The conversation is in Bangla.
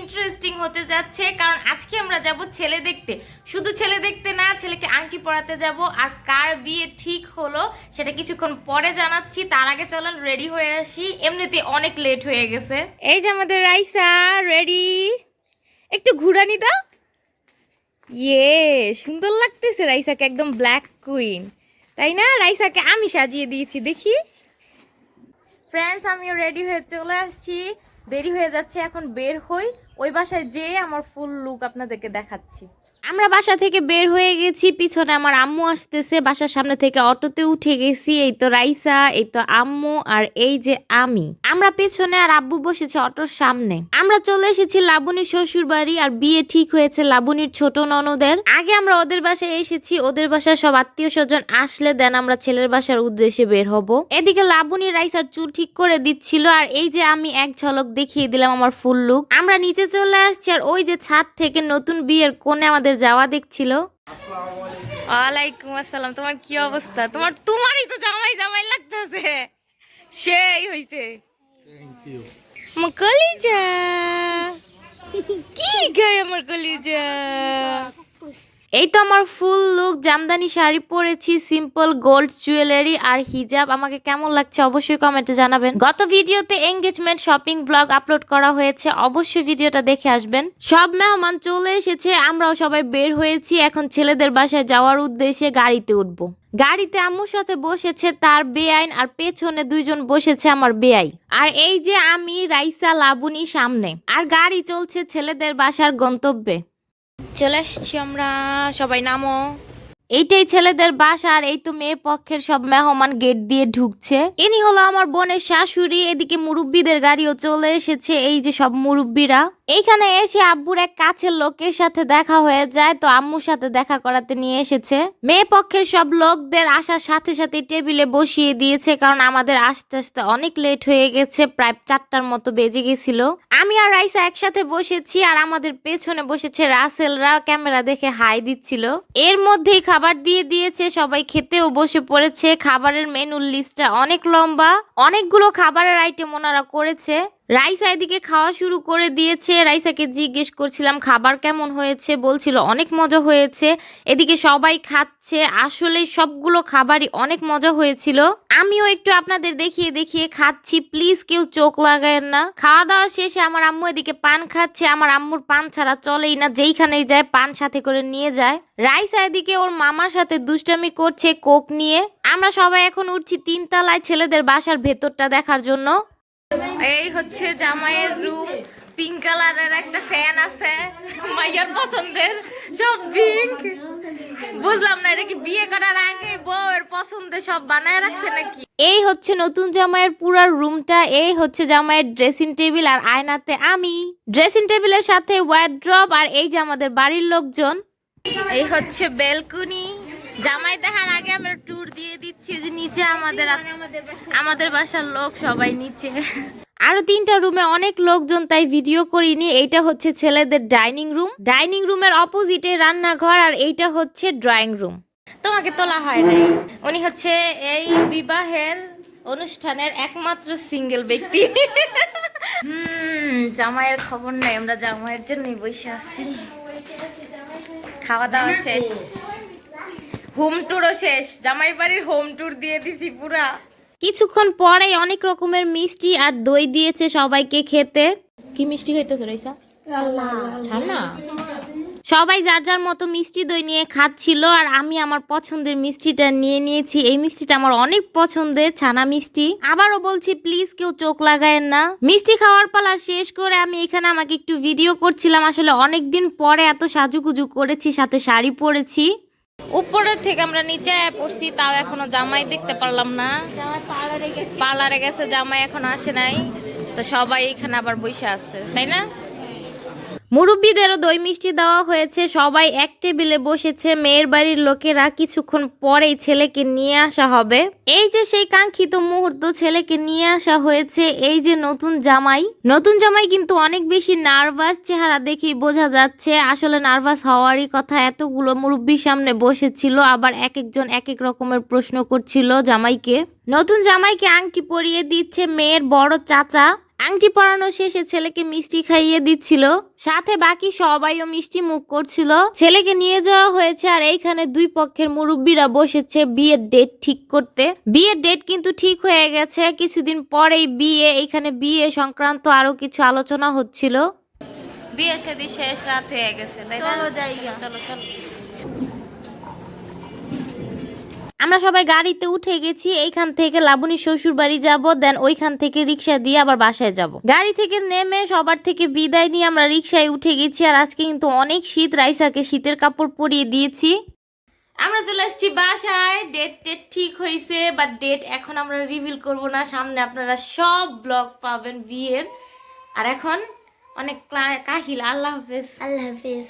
ইন্টারেস্টিং হতে যাচ্ছে, কারণ আজকে আমরা যাব ছেলে দেখতে। শুধু ছেলে দেখতে না, ছেলেকে আংটি পরাতে যাব, আর কার বিয়ে ঠিক হলো সেটা কিছুক্ষণ পরে জানাচ্ছি। তার আগে চলেন রেডি হয়ে আসি। এমনিতে অনেক লেট হয়ে গেছে। এই যে আমাদের রাইসা রেডি একটু ঘুরানি দাও। ইয়ে সুন্দর লাগতেছে রাইসাকে, একদম ব্ল্যাক কুইন তাই না? রাইসাকে আমি সাজিয়ে দিয়েছি, দেখি। ফ্রেন্ডস আমিও রেডি হয়ে চলে আসছি। দেরি হয়ে যাচ্ছে এখন বের হই। ওই বাসায় যেয়ে আমার ফুল লুক আপনাদেরকে দেখাচ্ছি। আমরা বাসা থেকে বের হয়ে গেছি, পিছনে আমার আম্মু আসতেছে, বাসার সামনে থেকে অটোতে উঠে গেছি, এই তো রাইসা, এই তো আম্মু আর এই যে আমি। আমরা পেছনে আর আব্বু বসেছে অটোর সামনে। আমরা চলে এসেছি লাবণীর শ্বশুর বাড়ি আর বিয়ে ঠিক হয়েছে লাবণীর ছোট ননদের। আগে আমরা ওদের বাসায় এসেছি, ওদের বাসায় সব আত্মীয় স্বজন আসলে দেন আমরা ছেলের বাসার উদ্দেশ্যে বের হব। এদিকে লাবণী রাইসার চুল ঠিক করে দিচ্ছিল আর এই যে আমি এক ঝলক দেখিয়ে দিলাম আমার ফুল লুক। আমরা নিচে চলে আসছি আর ওই যে ছাদ থেকে নতুন বিয়ের কোণে আমাদের যাওয়া দেখছিল। ওয়ালাইকুম আসসালাম, তোমার কি অবস্থা? তোমার, তোমারই তো জামাই জামাই লাগতেছে। সেই হইছে। আমার কলিজা। কি গায় আমার কলিজা? এই তো আমার ফুল লুক জামদানি শাড়ি পরেছি সিম্পল গোল্ড জুয়েলারি আর হিজাব আমাকে কেমন লাগছে অবশ্যই কমেন্টে জানাবেন। গত ভিডিওতে এঙ্গেজমেন্ট শপিং ব্লগ আপলোড করা হয়েছে, অবশ্যই ভিডিওটা দেখে আসবেন। সব মেহমান চলে এসেছে, আমরাও সবাই বের হয়েছি। এখন ছেলেদের বাসায় যাওয়ার উদ্দেশ্যে গাড়িতে উঠবো। গাড়িতে আম্মুর সাথে বসেছে, তার বেআইন আর পেছনে দুইজন বসেছে আমার বেআই। আর এই যে আমি, রাইসা লাবুনি সামনে। আর গাড়ি চলছে ছেলেদের বাসার গন্তব্যে। চলে আসছি আমরা, সবাই নামো। এইটাই ছেলেদের বাসা আর এই তো মেয়ে পক্ষের সব মেহমান গেট দিয়ে ঢুকছে। ইনি হলো আমার বোনের শাশুড়ি, এদিকে মুরব্বীদের গাড়িও চলে এসেছে, এই যে সব মুরব্বীরা। এইখানে এসে আব্বুর এক কাছের লোকের সাথে দেখা হয়ে যায়। তো আম্মুর সাথে দেখা করাতে নিয়ে এসেছে। মেয়ে পক্ষের সব লোকদের আসার সাথে সাথে টেবিলে বসিয়ে দিয়েছে, কারণ আমাদের আস্তে আস্তে অনেক লেট হয়ে গেছে, প্রায় চারটার মতো বেজে গেছিল। আমি আর রাইসা একসাথে বসেছি আর আমাদের পেছনে বসেছে রাসেলরা ক্যামেরা দেখে হাই দিচ্ছিল। এর মধ্যেই খাবার দিয়ে দিয়েছে, সবাই খেতেও বসে পড়েছে। খাবারের মেনুর লিস্টটা অনেক লম্বা। অনেকগুলো খাবারের আইটেম ওনারা করেছে। রাইসা এদিকে খাওয়া শুরু করে দিয়েছে। রাইসাকে জিজ্ঞেস করছিলাম, খাবার কেমন হয়েছে? বলছিল, অনেক মজা হয়েছে। এদিকে সবাই খাচ্ছে। আসলে সবগুলো খাবারই অনেক মজা হয়েছিল। আমিও একটু আপনাদের দেখিয়ে দেখিয়ে খাচ্ছি। প্লিজ কেউ চোখ লাগায়েন না। খাওয়া দাওয়া শেষে আমার আম্মু এদিকে পান খাচ্ছে। আমার আম্মুর পান ছাড়া চলেই না। যেইখানেই যায় পান সাথে করে নিয়ে যায়। রাইসা এদিকে ওর মামার সাথে দুষ্টামি করছে কোক নিয়ে। আমরা সবাই এখন উঠছি তিনতলায় ছেলেদের বাসার ভেতরটা দেখার জন্য। এই হচ্ছে জামাইয়ের রুম পিঙ্ক কালারের একটা ফ্যান আছে, মাইয়ার পছন্দের, সব পিঙ্ক বুঝলাম না, এটা কি বিয়ে করার আগে বউয়ের পছন্দের সব বানায় রাখছে নাকি? এই হচ্ছে নতুন জামাইয়ের পুরা রুমটা এই হচ্ছে জামাইয়ের ড্রেসিং টেবিল আর আয়নাতে আমি। ড্রেসিং টেবিলের সাথে ওয়ার্ড্রপ আর এই যে আমাদের বাড়ির লোকজন। এই হচ্ছে বেলকুনি জামাই দেখার আগে আমরা ট্যুর দিয়ে দিচ্ছি যে নিচে আমাদের আমাদের বাসার লোক সবাই নিচে। আরও তিনটা রুমে অনেক লোকজন তাই ভিডিও করিনি। এইটা হচ্ছে ছেলেদের ডাইনিং রুম ডাইনিং রুমের অপোজিটে রান্নাঘর আর এইটা হচ্ছে ড্রয়িং রুম তোমাকে তোলা হয় নাই। উনি হচ্ছে এই বিবাহের অনুষ্ঠানের একমাত্র সিঙ্গেল ব্যক্তি। হুম, জামাইয়ের খবর নাই। আমরা জামাইয়ের জন্যই বসে আছি। খাওয়া দাওয়া শেষ। হোম ট্যুরও শেষ। জামাই বাড়ির হোম ট্যুর দিয়ে দিছি পুরা। কিছুক্ষণ পরেই অনেক রকমের মিষ্টি আর দই দিয়েছে সবাইকে খেতে। কি মিষ্টি খাইতেছো রাইসা? ছানা? সবাই যার যার মতো মিষ্টি দই নিয়ে খাচ্ছিল আর আমি আমার পছন্দের মিষ্টিটা নিয়ে নিয়েছি। এই মিষ্টিটা আমার অনেক পছন্দের ছানা মিষ্টি। আবারও বলছি প্লিজ কেউ চোখ লাগায়েন না। মিষ্টি খাওয়ার পালা শেষ করে আমি এখানে আমাকে একটু ভিডিও করছিলাম। আসলে অনেক দিন পরে এত সাজুগুজু করেছি সাথে শাড়ি পরেছি। উপরের থেকে আমরা নিচে পড়ছি তাও এখনও জামাই দেখতে পারলাম না। পার্লারে গেছে জামাই এখন আসে নাই। তো সবাই এখানে আবার বসে আছে তাই না? মুরব্বীদেরও দই মিষ্টি দেওয়া হয়েছে। সবাই এক টেবিলে বসেছে। মেয়ের বাড়ির লোকেরা কিছুক্ষণ পরেই ছেলেকে নিয়ে আসা হবে। এই যে সেই কাঙ্ক্ষিত মুহূর্ত ছেলেকে নিয়ে আসা হয়েছে, এই যে নতুন জামাই। নতুন জামাই কিন্তু অনেক বেশি নার্ভাস চেহারা দেখেই বোঝা যাচ্ছে। আসলে নার্ভাস হওয়ারই কথা, এতগুলো মুরব্বীর সামনে বসেছিল, আবার এক একজন এক এক রকমের প্রশ্ন করছিল জামাইকে। নতুন জামাইকে আংটি পরিয়ে দিচ্ছে মেয়ের বড় চাচা। আংটি পরানো শেষে ছেলেকে মিষ্টি খাইয়ে দিচ্ছিল। সাথে বাকি সবাইও মিষ্টি মুখ করছিল। ছেলেকে নিয়ে যাওয়া হয়েছে আর এইখানে দুই পক্ষের মুরব্বীরা বসেছে বিয়ের ডেট ঠিক করতে। বিয়ের ডেট কিন্তু ঠিক হয়ে গেছে। কিছুদিন পরেই বিয়ে এইখানে বিয়ে সংক্রান্ত আরও কিছু আলোচনা হচ্ছিল। বিয়ে সেদি শেষ রাত হয়ে গেছে তাই চলো যাই চলো চলো। আমরা সবাই গাড়িতে উঠে গেছি, এইখান থেকে লাবণী শ্বশুর বাড়ি যাব দেন ওইখান থেকে রিক্সা দিয়ে আবার বাসায় যাব। গাড়ি থেকে নেমে সবার থেকে বিদায় নিয়ে আমরা রিক্সায় উঠে গেছি, আর আজকে কিন্তু অনেক শীত, রাইসাকে শীতের কাপড় পরিয়ে দিয়েছি। আমরা চলে আসছি বাসায় ডেট টেট ঠিক হয়েছে বাট ডেট এখন আমরা রিভিল করব না, সামনে আপনারা সব ব্লগ পাবেন বিয়ের। আর এখন অনেক কাহিল, আল্লাহ হাফেজ। আল্লাহ হাফিজ।